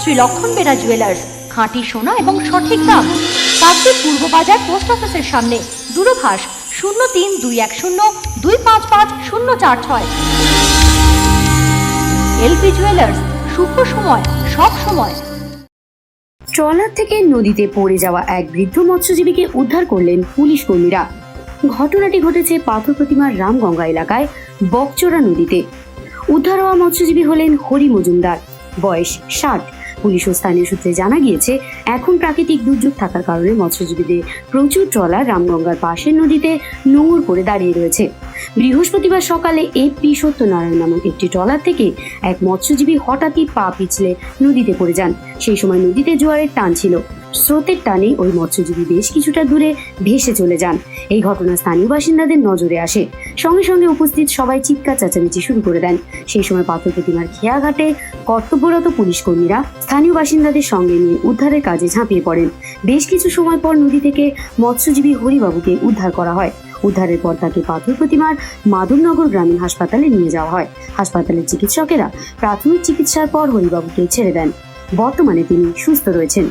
শ্রী লক্ষণ বেরা জুয়েলার্স খাঁটি সোনা এবং সঠিক দাম। কাকদ্বীপ পূর্ব বাজার পোস্ট অফিসের সামনে, দূরভাষ শূন্য তিন দুই এক শূন্য দুই পাঁচ পাঁচ শূন্য চার ছয়। এলপি জুয়েলার্স শুভ সময়, সব সময়। ট্রলার থেকে নদীতে পড়ে যাওয়া এক বৃদ্ধ মৎস্যজীবীকে উদ্ধার করলেন পুলিশ কর্মীরা। ঘটনাটি ঘটেছে পাথর প্রতিমার রামগঙ্গা এলাকায়, বকচোরা নদীতে। উদ্ধার হওয়া মৎস্যজীবী হলেন হরি মজুমদার, বয়স ষাট। পুলিশ ও স্থানীয় সূত্রে জানা গিয়েছে, এখন প্রাকৃতিক দুর্যোগ থাকার কারণে মৎস্যজীবীদের প্রচুর ট্রলার রামগঙ্গার পাশের নদীতে নোঙর করে দাঁড়িয়ে রয়েছে। বৃহস্পতিবার সকালে এপি সত্যনারায়ণ নামক একটি ট্রলার থেকে এক মৎস্যজীবী হঠাৎই পা পিছলে নদীতে পড়ে যান। সেই সময় নদীতে জোয়ারের টান ছিল। স্রোতের টানে ওই মৎস্যজীবী বেশ কিছুটা দূরে ভেসে চলে যান। এই ঘটনা স্থানীয় বাসিন্দাদের নজরে আসে। সঙ্গে সঙ্গে উপস্থিত সবাই চিৎকার চেঁচামেচি শুরু করে দেন। সেই সময় পাথর প্রতিমার খেয়াঘাটে কর্তব্যরত পুলিশ কর্মীরা স্থানীয় বাসিন্দাদের সঙ্গে নিয়ে উদ্ধারের কাজে ঝাঁপিয়ে পড়েন। বেশ কিছু সময় পর নদী থেকে মৎস্যজীবী হরিবাবুকে উদ্ধার করা হয়। উদ্ধারের পর তাকে পাথর প্রতিমার মাধবনগর গ্রামীণ হাসপাতালে নিয়ে যাওয়া হয়। হাসপাতালের চিকিৎসকেরা প্রাথমিক চিকিৎসার পর হরিবাবুকে ছেড়ে দেন। বর্তমানে তিনি সুস্থ রয়েছেন।